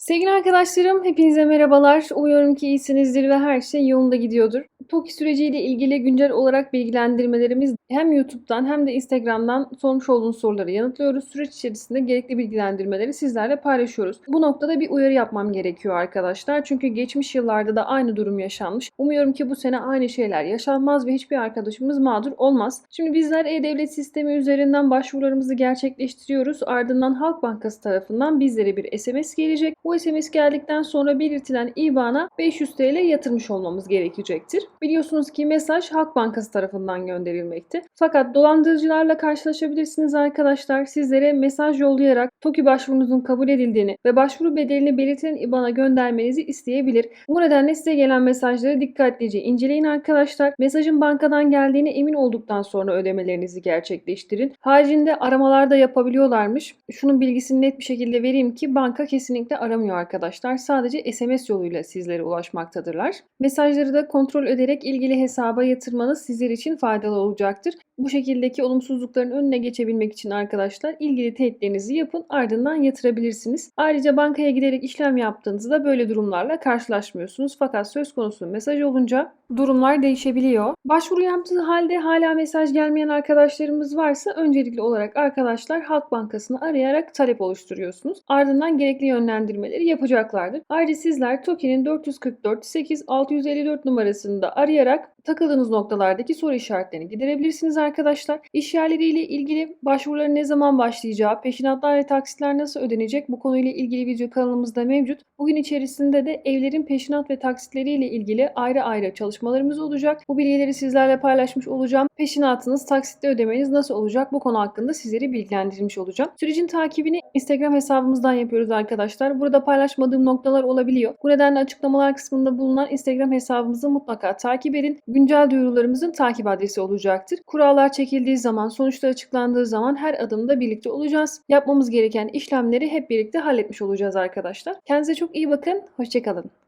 Sevgili arkadaşlarım, hepinize merhabalar. Umuyorum ki iyisinizdir ve her şey yolunda gidiyordur. TOKİ süreciyle ilgili güncel olarak bilgilendirmelerimiz hem YouTube'dan hem de Instagram'dan sormuş olduğunuz soruları yanıtlıyoruz. Süreç içerisinde gerekli bilgilendirmeleri sizlerle paylaşıyoruz. Bu noktada bir uyarı yapmam gerekiyor arkadaşlar. Çünkü geçmiş yıllarda da aynı durum yaşanmış. Umuyorum ki bu sene aynı şeyler yaşanmaz ve hiçbir arkadaşımız mağdur olmaz. Şimdi bizler E-Devlet sistemi üzerinden başvurularımızı gerçekleştiriyoruz. Ardından Halk Bankası tarafından bizlere bir SMS gelecek. Bu SMS geldikten sonra belirtilen IBAN'a 500 TL yatırmış olmamız gerekecektir. Biliyorsunuz ki mesaj Halk Bankası tarafından gönderilmekte. Fakat dolandırıcılarla karşılaşabilirsiniz arkadaşlar. Sizlere mesaj yollayarak TOKİ başvurunuzun kabul edildiğini ve başvuru bedelini belirtilen IBAN'a göndermenizi isteyebilir. Bu nedenle size gelen mesajları dikkatlice inceleyin arkadaşlar. Mesajın bankadan geldiğine emin olduktan sonra ödemelerinizi gerçekleştirin. Haricinde aramalar da yapabiliyorlarmış. Şunun bilgisini net bir şekilde vereyim ki banka kesinlikle aramıyor arkadaşlar. Sadece SMS yoluyla sizlere ulaşmaktadırlar. Mesajları da kontrol ederek ilgili hesaba yatırmanız sizler için faydalı olacaktır. Bu şekildeki olumsuzlukların önüne geçebilmek için arkadaşlar ilgili teyitlerinizi yapın ardından yatırabilirsiniz. Ayrıca bankaya giderek işlem yaptığınızda böyle durumlarla karşılaşmıyorsunuz. Fakat söz konusu mesaj olunca durumlar değişebiliyor. Başvuru yaptığı halde hala mesaj gelmeyen arkadaşlarımız varsa öncelikli olarak arkadaşlar Halk Bankası'nı arayarak talep oluşturuyorsunuz. Ardından gerekli yönlendirmeleri yapacaklardır. Ayrıca sizler TOKİ'nin 444 8 654 numarasında arayarak takıldığınız noktalardaki soru işaretlerini giderebilirsiniz arkadaşlar. İş yerleriyle ilgili başvuruların ne zaman başlayacağı, peşinatlar ve taksitler nasıl ödenecek bu konuyla ilgili video kanalımızda mevcut. Bugün içerisinde de evlerin peşinat ve taksitleriyle ilgili ayrı ayrı çalışmalarımız olacak. Bu bilgileri sizlerle paylaşmış olacağım. Peşinatınız, taksitle ödemeniz nasıl olacak bu konu hakkında sizleri bilgilendirmiş olacağım. Sürecin takibini Instagram hesabımızdan yapıyoruz arkadaşlar. Burada paylaşmadığım noktalar olabiliyor. Bu nedenle açıklamalar kısmında bulunan Instagram hesabımızı mutlaka takip edin güncel duyurularımızın takip adresi olacaktır. Kurallar çekildiği zaman, sonuçlar açıklandığı zaman her adımda birlikte olacağız. Yapmamız gereken işlemleri hep birlikte halletmiş olacağız arkadaşlar. Kendinize çok iyi bakın. Hoşçakalın.